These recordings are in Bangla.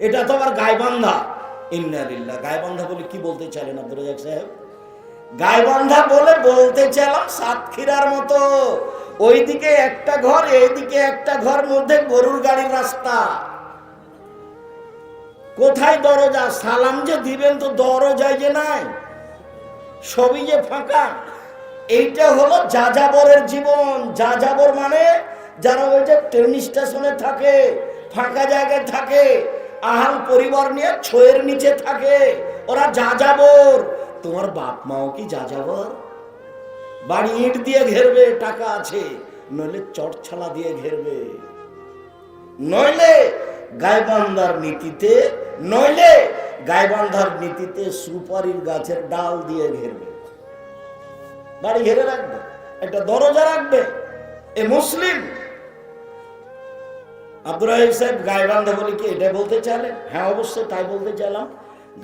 এটা তো আবার গায়বান্ধা ইন্নারিল্লাহ গায়বান্ধা বলে কি বলতে চাইলেন আব্দুল রাজাক সাহেব? গায়বান্ধা বলে বলতে চাইলাম সাতক্ষীরার মতো। ওইদিকে একটা ঘর, এইদিকে একটা ঘর মধ্যে গরুর গাড়ির রাস্তা। কোথায় দরজা? সালাম যে দিবেন তো দরজায় যে নাই। সবই যে ফাঁকা। এইটা হলো যাযাবরের জীবন। যাযাবর মানে যারা ওই যে ট্রেন স্টেশনে থাকে, ফাঁকা জায়গায় থাকে আহাল পরিবার নিয়ে ছয়ের নিচে থাকে। ওরা যাযাবর। তোমার বাপ মাও কি যাযাবর? বাড়ি ইট দিয়ে ঘেরবে, টাকা আছে, নইলে চটছালা দিয়ে ঘেরবে। নইলে গায়বান্ধার নীতিতে, নইলে গায়বান্ধার নীতিতে সুপারির গাছের ডাল দিয়ে ঘেরবে। বাড়ি ঘেরে রাখবে, একটা দরজা রাখবে। এ মুসলিম আব্দুর রাহিম সাহেব গায়বান্ধা বলে কি এটা বলতে চাইলেন? হ্যাঁ অবশ্যই তাই বলতে চাইলাম।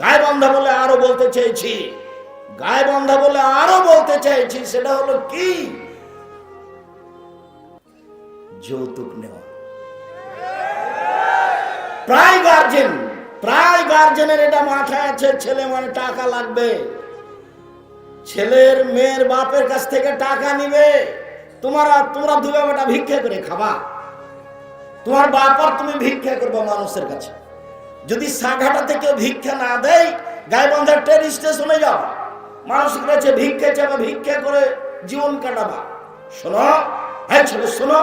গায়বান্ধা বলে আরও বলতে চেয়েছি গায়বান্ধা বলে আরও বলতে চাইছি, সেটা হলো কি? যৌতুক নেওয়া। প্রায় গার্জেন প্রায় গার্জেনের এটা মাথায় আছে, ছেলে মানে টাকা লাগবে। ছেলের মেয়ের বাপের কাছ থেকে টাকা নিবে। তোমার তোমরা দুবে বেটা ভিক্ষা করে খাবা। তোমার বাপ আর তুমি ভিক্ষা করব মানুষের কাছে। যদি সাঘাটা কেউ ভিক্ষা না দেয়, গাইবান্ধার ট্রেন স্টেশনে যাও। মানুষের কাছে ভিক্ষা চাবা ভিক্ষা করে জীবন কাটাবা। শোনো হ্যাঁ ছেলে, শোনো।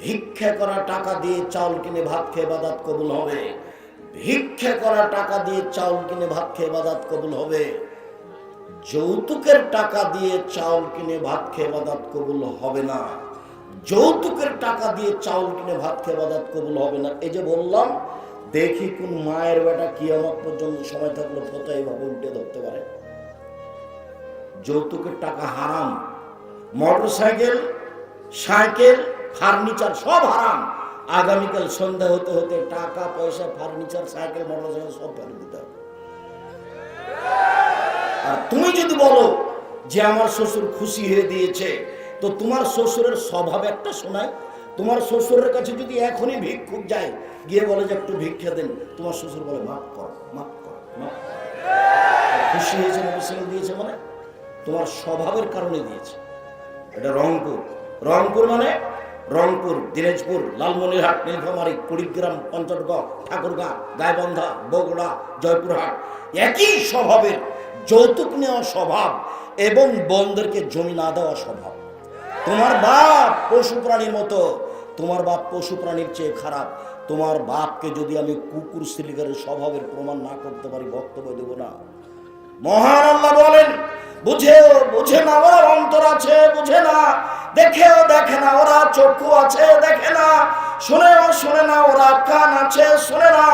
ভিক্ষা করা টাকা দিয়ে চাউল কিনে ভাত খেয়ে বাদাত কবুল হবে। ভিক্ষা করা টাকা দিয়ে চাউল কিনে ভাত খেয়ে বাদাত কবুল হবে। যৌতুকের টাকা দিয়ে চাউল কিনে ভাত খেয়ে বাদাত কবুল হবে না। যৌতুকের টাকা দিয়ে চাউল কিনে ভাত খেয়ে বাদাত কবুল হবে না। এই যে বললাম, দেখি কোন মায়ের বেটা কি কিয়ামত পর্যন্ত সময় থাকলে ফতো এইভাবে উল্টে ধরতে পারে। যৌতুকের টাকা হারাম মোটর সাইকেল সাইকেল ফার্নিচার সব হারাম। আগামীকাল সন্ধ্যা হতে হতে টাকা, পয়সা, ফার্নিচার, সাইকেল মোটর সাইকেল সব ফেলে দিতে হবে। আর তুমি যদি বলো যে আমার শ্বশুর খুশি হয়ে দিয়েছে তো তোমার শ্বশুরের স্বভাব একটা শোনায়। তোমার শ্বশুরের কাছে যদি এখনই ভিক্ষুক যায়, গিয়ে বলে যে একটু ভিক্ষা দেন, তোমার শ্বশুর বলে, মাফ কর মাফ কর খুশি হয়েছে মুসলিম দিয়েছে মানে? তোমার স্বভাবের কারণে দিয়েছে। এটা রংপুর। রংপুর মানে? রংপুর, দিনাজপুর, লালমনিরহাট, নীলফামারী, কুড়িগ্রাম, পঞ্চগড়, ঠাকুরগাঁ, গাইবান্ধা, বগুড়া, জয়পুরহাট। একই স্বভাবের যৌতুক নেওয়া স্বভাব এবং বন্ধুদেরকে জমি না দেওয়া স্বভাব। তোমার বাপ পশু প্রাণীর মতো। তোমার বাপ পশু প্রাণীর চেয়ে খারাপ। তোমার বাপকে যদি আমি কুকুর শ্রীকারের স্বভাবের প্রমাণ না করতে পারি, বক্তব্য দেব না। মহান আল্লাহ বলেন, বুঝেও, বুঝে না, ওরা অন্তর আছে, বুঝে না। দেখেও দেখে না, ওরা চক্ষু আছে, দেখে না। শুনেও শুনে না, ওরা কান আছে, শুনে না।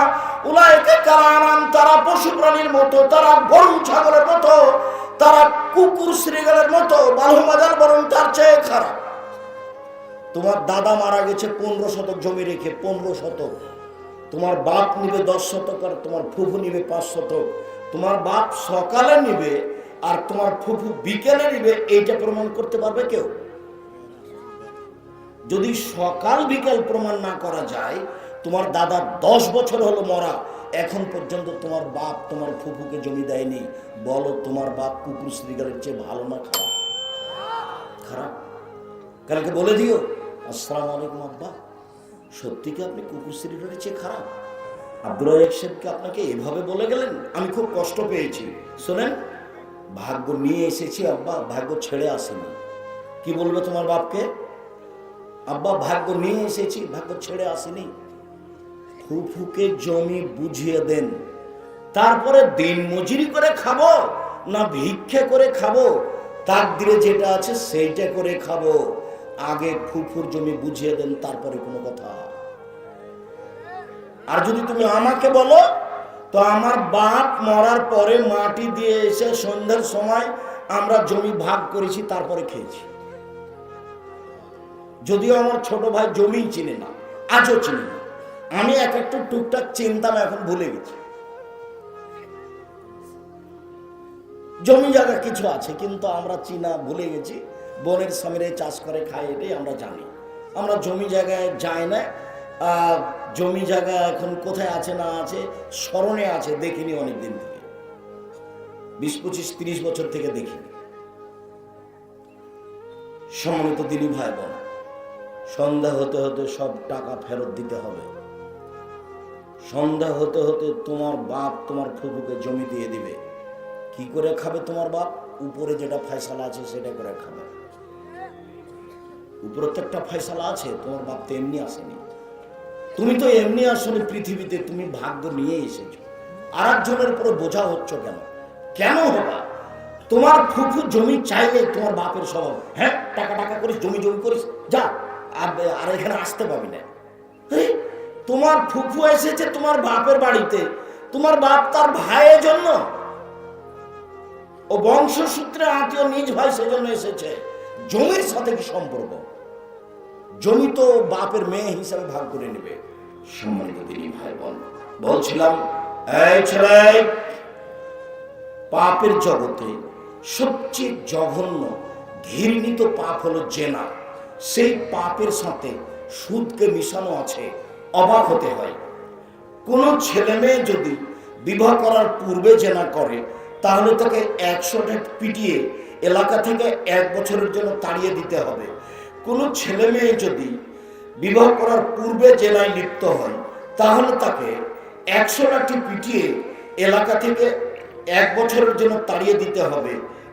উলাইকে কারানাম, তারা পশু প্রাণীর মতো, তারা গরু, ছাগলের মতো। তারা কুকুর শ্রীগালের মতো বালুমাজার বরং তার চেয়ে খারাপ। তোমার দাদা মারা গেছে পনেরো শতক জমি রেখে, পনেরো শতক। তোমার বাপ নিবে দশ শতক আর তোমার ফুফু নিবে পাঁচ শতক। তোমার বাপ সকালে নিবে আর তোমার ফুফু বিকেলে নিবে, এইটা প্রমাণ করতে পারবে কেউ? যদি সকাল বিকেল প্রমাণ না করা যায় তোমার দাদা দশ বছর হলো মরা, এখন পর্যন্ত তোমার বাপ তোমার ফুফুকে জমি দেয়নি। বলো তোমার বাপ কুকুর শ্রীগালের চেয়ে ভালো না খারাপ? খারাপ? কালকে বলে দিও। আসসালাম আলাইকুম আব্বা। সত্যি কি আপনি কুকুর শ্রীগালের চেয়ে খারাপ? আব্দুল রাজাক সাহেবকে আপনাকে এভাবে বলে গেলেন? আমি খুব কষ্ট পেয়েছি। শোনেন, ভাগ্য নিয়ে এসেছি আব্বা, ভাগ্য ছেড়ে আসেনি। কি বলবে তোমার বাপকে? আব্বা, ভাগ্য নিয়ে এসেছি, ভাগ্য ছেড়ে আসেনি। ফুফুকে জমি বুঝিয়ে দেন। তারপরে দিন মজুরি করে খাব না ভিক্ষে করে খাব? তার দিলে যেটা আছে সেইটা করে খাব। আগে ফুফুর জমি বুঝিয়ে দেন, তারপরে কোনো কথা। আর যদি তুমি আমাকে বলো, তো আমার বাপ মরার পরে মাটি দিয়ে এসে সন্ধ্যার সময় আমরা জমি ভাগ করেছি, তারপরে খেয়েছি। যদিও আমার ছোট ভাই জমিই চিনে না, আজও চিনি না। আমি এক একটু টুকটাক চিনতাম এখন ভুলে গেছি। জমি জায়গা কিছু আছে, কিন্তু আমরা চিনা ভুলে গেছি। বনের সামনে চাষ করে খাই এটাই আমরা জানি। আমরা জমি জায়গায় যাই না। জমি জায়গা এখন কোথায় আছে না আছে, স্মরণে আছে, দেখিনি অনেক দিন থেকে। বিশ পঁচিশ, তিরিশ বছর থেকে দেখিনি। সম্মানিত দিনী ভাই বোন সন্ধ্যা হতে হতে সব টাকা ফেরত দিতে হবে। সন্ধ্যা হতে হতে তোমার বাপ তোমার ফুপুকে জমি দিয়ে দিবে। কি করে খাবে তোমার বাপ? উপরে যেটা ফয়সালা আছে সেটা করে খাবে। উপরে তো একটা ফয়সালা আছে তোমার বাপ তো এমনি আসেনি। তুমি তো এমনি আসলে পৃথিবীতে তুমি ভাগ্য নিয়ে এসেছ। আর একজনের উপরে বোঝা হচ্ছ কেন? কেন হবা? তোমার ফুফু জমি চাইলে তোমার বাপের স্বভাব। হ্যাঁ টাকা টাকা করিস জমি জমি করিস যা। আর এখানে আসতে পাবি না। আরে, তোমার ফুফু এসেছে তোমার বাপের বাড়িতে। তোমার বাপ তার ভাইয়ের জন্য। ও বংশসূত্রে আত্মীয় নিজ ভাই সেজন্য এসেছে। জমির সাথে কি সম্পর্ক? জমি তো বাপের মেয়ে হিসাবে ভাগ করে নেবে। সম্মানিত দিনী ভাই বোন বলছিলাম পাপের জগতে সবচেয়ে জঘন্য, ঘৃণিত পাপ হলো জেনা। সেই পাপের সাথে সুদকে মিশানো আছে। অবাক হতে হয়। কোনো ছেলে মেয়ে যদি বিবাহ করার পূর্বে জেনা করে, তাহলে তাকে একশোটা পিটিয়ে এলাকা থেকে এক বছরের জন্য তাড়িয়ে দিতে হবে। কোনো ছেলে মেয়ে যদি বিবাহ করার পূর্বে জেনায় লিপ্ত হয়, তাহলে তাকে একশো লাঠি পিটিয়ে এলাকা থেকে এক বছরের জন্য তাড়িয়ে দিতে হবে।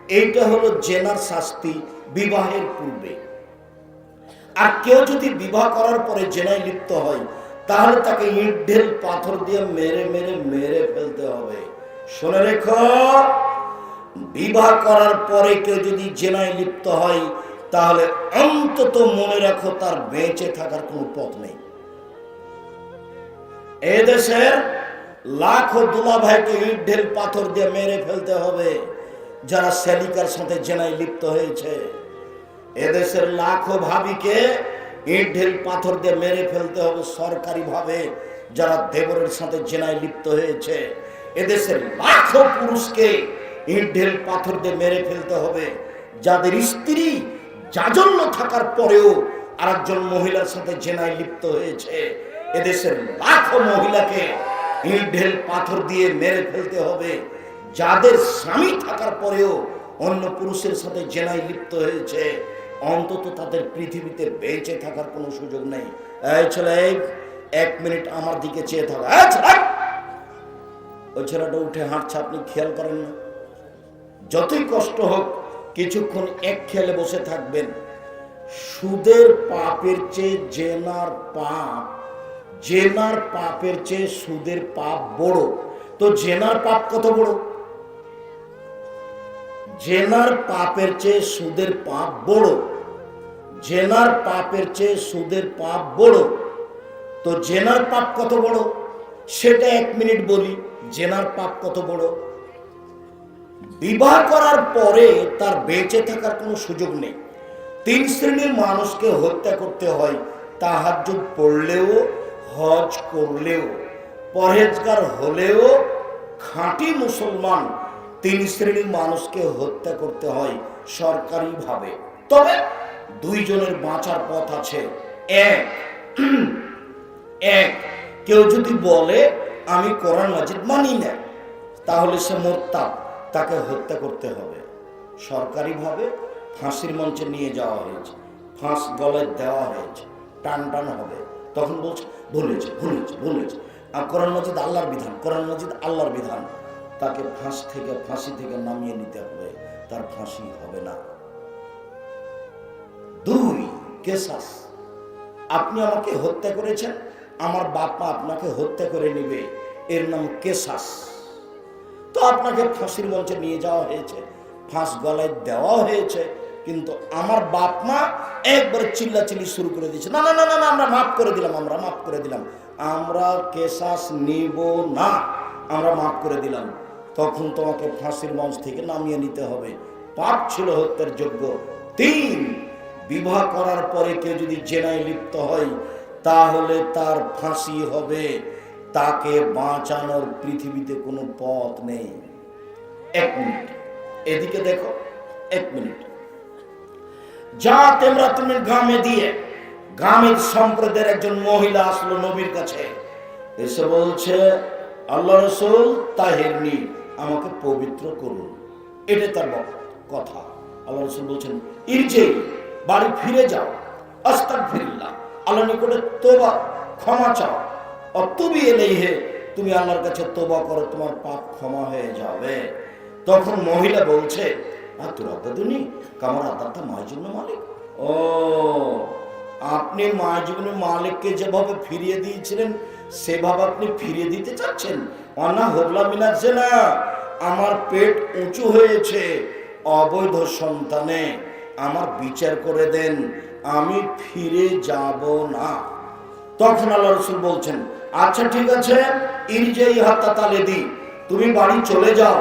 এইটা হলো জেনার শাস্তি বিবাহের পূর্বে। আর কেউ যদি বিবাহ করার পরে জেনায় লিপ্ত হয় তাহলে তাকে ইট, ঢেল, পাথর দিয়ে মেরে মেরে মেরে ফেলতে হবে। শুনে রেখো, বিবাহ করার পরে কেউ যদি জেনায় লিপ্ত হয়, তাহলে অন্তত মনে রাখো তার বেঁচে থাকার কোনো পথ নেই। এদেশের লাখো দুলা ভাইকে ইট, ঢেল, পাথর দিয়ে মেরে ফেলতে হবে, যারা সেলিকার সাথে জেনায় লিপ্ত হয়েছে। এদেশের লাখো ভাবিকে ইট ঢেল পাথর দিয়ে মেরে ফেলতে হবে সরকারি ভাবে যারা দেবরের সাথে জেনায় লিপ্ত হয়েছে। এদেশের লাখো পুরুষকে ইট ঢেল পাথর দিয়ে মেরে ফেলতে হবে। যাদের স্ত্রী জাজল্য থাকার পরেও আরেকজন মহিলার সাথে জেনায় লিপ্ত হয়েছে, এদেশের লাখো মহিলাকে ইট ঢেল পাথর দিয়ে মেরে ফেলতে হবে। যাদের স্বামী থাকার পরেও অন্য পুরুষের সাথে জেনায় লিপ্ত হয়েছে অন্তত তাদের পৃথিবীতে বেঁচে থাকার কোনো সুযোগ নেই। এই ছেলে, এক মিনিট আমার দিকে চেয়ে থাকা। ওই ছেলেটা উঠে হাঁটছে, আপনি খেয়াল করেন না। যতই কষ্ট হোক, কিছুক্ষণ এক খেলে বসে থাকবেন। সুদের পাপের চেয়ে জেনার পাপ, জেনার পাপের চেয়ে সুদের পাপ বড়। তো জেনার পাপ কত বড়? জেনার পাপের চেয়ে সুদের পাপ বড়। জেনার পাপের চেয়ে সুদের পাপ বড়। তো জেনার পাপ কত বড়? সেটা এক মিনিট বলি, জেনার পাপ কত বড়? বিবাহ করার পরে তার বেঁচে থাকার কোনো সুযোগ নেই। তিন শ্রেণির মানুষকে হত্যা করতে হয় তাহার তাহাজ্জুদ পড়লেও, হজ করলেও, পরহেজগার হলেও, খাঁটি মুসলমান তিন শ্রেণির মানুষকে হত্যা করতে হয় সরকারিভাবে। তবে দুইজনের বাঁচার পথ আছে। এক। এক। কেউ যদি বলে, আমি কোরআন মাজিদ মানি না, তাহলে সে মোরতাব তাকে হত্যা করতে হবে। সরকারিভাবে ফাঁসির মঞ্চে নিয়ে যাওয়া হয়েছে। ফাঁস গলায় দেওয়া হয়েছে। টান টান হবে। তখন বলছে, ভুলেছে ভুলেছে ভুলেছে। আর কোরআন মজিদ আল্লাহর বিধান, কোরআন মজিদ আল্লাহর বিধান। তাকে ফাঁস থেকে, ফাঁসি থেকে নামিয়ে নিতে হবে। তার ফাঁসি হবে না। কেসাস আপনি আমাকে হত্যা করেছেন আমার বাপা আপনাকে হত্যা করে নেবে। এর নাম কেসাস তো আপনাকে ফাঁসির মঞ্চে নিয়ে যাওয়া হয়েছে ফাঁস গলায় দেওয়া হয়েছে কিন্তু আমার বাপ মা একবার চিল্লাচিল্লি শুরু করে দিয়েছে। না না না না, আমরা মাফ করে দিলাম আমরা মাফ করে দিলাম। আমরা কেসাস নিব না আমরা মাফ করে দিলাম। তখন তোমাকে ফাঁসির মঞ্চ থেকে নামিয়ে নিতে হবে। পাপ ছিল হত্যার যোগ্য। তিন বিবাহ করার পরে কেউ যদি জেনায় লিপ্ত হয়, তাহলে তার ফাঁসি হবে। তাকে বাঁচানোর পৃথিবীতে কোনো পথ নেই। এক মিনিট। এদিকে দেখো, এক মিনিট। যা তোমরা তুমি গ্রামে দিয়ে গামের সম্প্রদায়ের একজন মহিলা আসলো নবীর কাছে। এসে বলছে, আল্লাহ রসুল তাহেরনি আমাকে পবিত্র করুন। এটা তার কথা। আল্লাহ রসুল বলছেন ইরজে বাড়ি ফিরে যাও। আস্তাক ফিরিল্লা আল্লাহ নিকটে তোবা ক্ষমা চাও। অতবি এলেই হে তুমি আল্লাহর কাছে তোবা করো, তোমার পাপ ক্ষমা হয়ে যাবে। তখন মহিলা বলছে আর তোর আদাদুনি কামার আদারটা মায়ের জন্য মালিক। ও, আপনি মায়ের জীবনের মালিককে যেভাবে ফিরিয়ে দিয়েছিলেন, সেভাবে আপনি ফিরিয়ে দিতে চাচ্ছেন? অনা হোবলা মিনাচ্ছে না আমার পেট উঁচু হয়েছে, অবৈধ সন্তানে। আমার বিচার করে দেন, আমি ফিরে যাব না। তখন আল্লাহ রসুল বলছেন আচ্ছা ঠিক আছে, ইরজেই হাত্তা তালে দি তুমি বাড়ি চলে যাও।